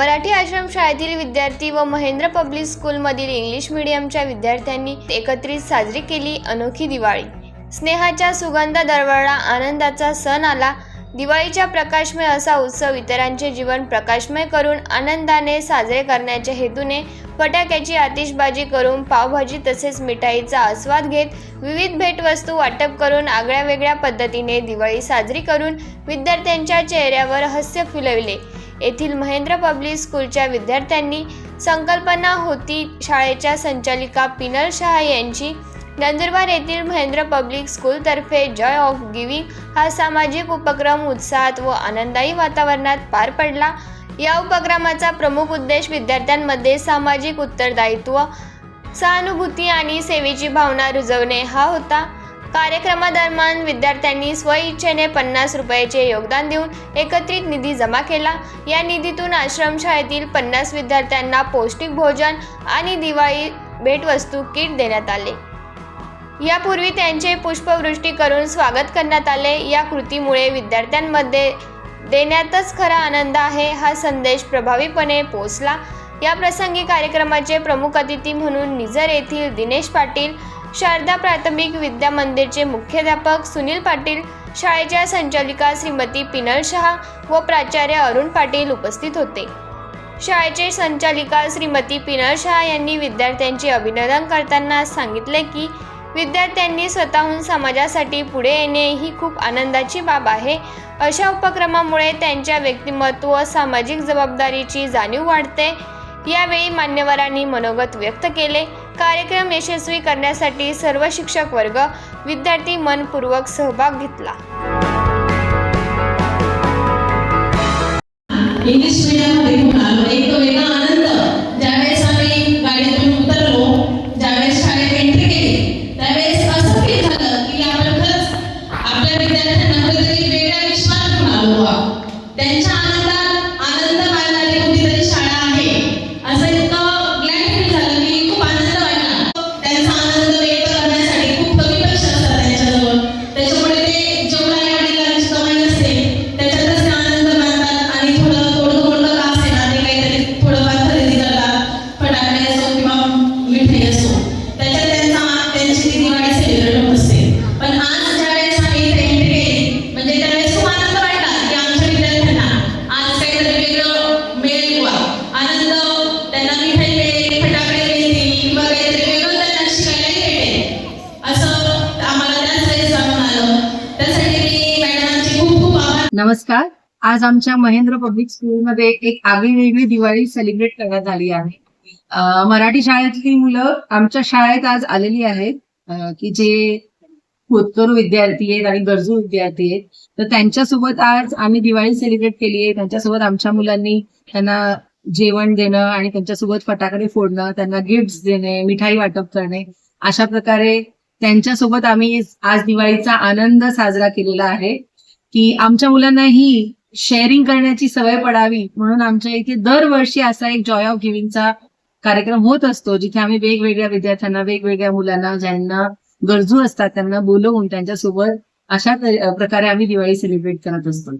मराठी आश्रमशाळेतील विद्यार्थी व महेंद्र पब्लिक स्कूलमधील इंग्लिश मीडियमच्या विद्यार्थ्यांनी एकत्रित साजरी केली अनोखी दिवाळी. स्नेहाच्या सुगंध दरवळला आनंदाचा सण आला दिवाळीच्या प्रकाशमय असा उत्सव इतरांचे जीवन प्रकाशमय करून आनंदाने साजरे करण्याच्या हेतूने फटाक्याची आतिषबाजी करून पावभाजी तसेच मिठाईचा आस्वाद घेत विविध भेटवस्तू वाटप करून आगळ्या वेगळ्या पद्धतीने दिवाळी साजरी करून विद्यार्थ्यांच्या चेहऱ्यावर हास्य फुलविले. येथील महेंद्र पब्लिक स्कूलच्या विद्यार्थ्यांनी संकल्पना होती शाळेच्या संचालिका पिनल शहा यांची. नंदुरबार येथील महेंद्र पब्लिक स्कूलतर्फे जॉय ऑफ गिविंग हा सामाजिक उपक्रम उत्साहात व आनंदायी वातावरणात पार पडला. या उपक्रमाचा प्रमुख उद्देश विद्यार्थ्यांमध्ये सामाजिक उत्तरदायित्व सहानुभूती आणि सेवेची भावना रुजवणे हा होता. कार्यक्रमादरम्यान विद्यार्थ्यांनी स्वइच्छेने पन्नास रुपयाचे योगदान देऊन एकत्रित निधी जमा केला. या निधीतून आश्रमशाळेतील पन्नास विद्यार्थ्यांना पौष्टिक भोजन आणि दिवाळी भेटवस्तू किट देण्यात आले. यापूर्वी त्यांचे पुष्पवृष्टी करून स्वागत करण्यात आले. या कृतीमुळे विद्यार्थ्यांमध्ये देण्यातच खरा आनंद आहे हा संदेश प्रभावीपणे पोचला या प्रसंगी कार्यक्रमाचे प्रमुख अतिथी म्हणून निझर येथील दिनेश पाटील शारदा प्राथमिक विद्या मंदिरचे मुख्याध्यापक सुनील पाटील शाळेच्या संचालिका श्रीमती पिनल शहा व प्राचार्य अरुण पाटील उपस्थित होते. शाळेचे संचालिका श्रीमती पिनल शहा यांनी विद्यार्थ्यांचे अभिनंदन करताना सांगितले की विद्यार्थ्यांनी स्वतःहून समाजासाठी पुढे येणे ही खूप आनंदाची बाब आहे. अशा उपक्रमामुळे त्यांच्या व्यक्तिमत्व व सामाजिक जबाबदारीची जाणीव वाढते. यावेळी मान्यवरांनी मनोगत व्यक्त केले. कार्यक्रम यशस्वी करण्यासाठी सर्व शिक्षक वर्ग विद्यार्थी मनपूर्वक सहभाग घेतला. नमस्कार. आज आमच्या महेंद्र पब्लिक स्कूलमध्ये एक आगळी वेगळी दिवाळी सेलिब्रेट करण्यात आली आहे. मराठी शाळेतली मुलं आमच्या शाळेत आज आलेली आहेत. की जे होतकरू विद्यार्थी आहेत आणि गरजू विद्यार्थी आहेत. तर त्यांच्यासोबत आज आम्ही दिवाळी सेलिब्रेट केली आहे. त्यांच्यासोबत आमच्या मुलांनी त्यांना जेवण देणं आणि त्यांच्यासोबत फटाकडे फोडणं त्यांना गिफ्ट देणे मिठाई वाटप करणे अशा प्रकारे त्यांच्यासोबत आम्ही आज दिवाळीचा आनंद साजरा केलेला आहे. की आमच्या मुलांना ही शेअरिंग करण्याची सवय पडावी म्हणून आमच्या इथे दरवर्षी असा एक जॉय ऑफ गिव्हिंगचा कार्यक्रम होत असतो जिथे आम्ही वेगवेगळ्या विद्यार्थ्यांना वेगवेगळ्या मुलांना ज्यांना गरजू असतात त्यांना बोलवून त्यांच्यासोबत अशा प्रकारे आम्ही दिवाळी सेलिब्रेट करत असतो.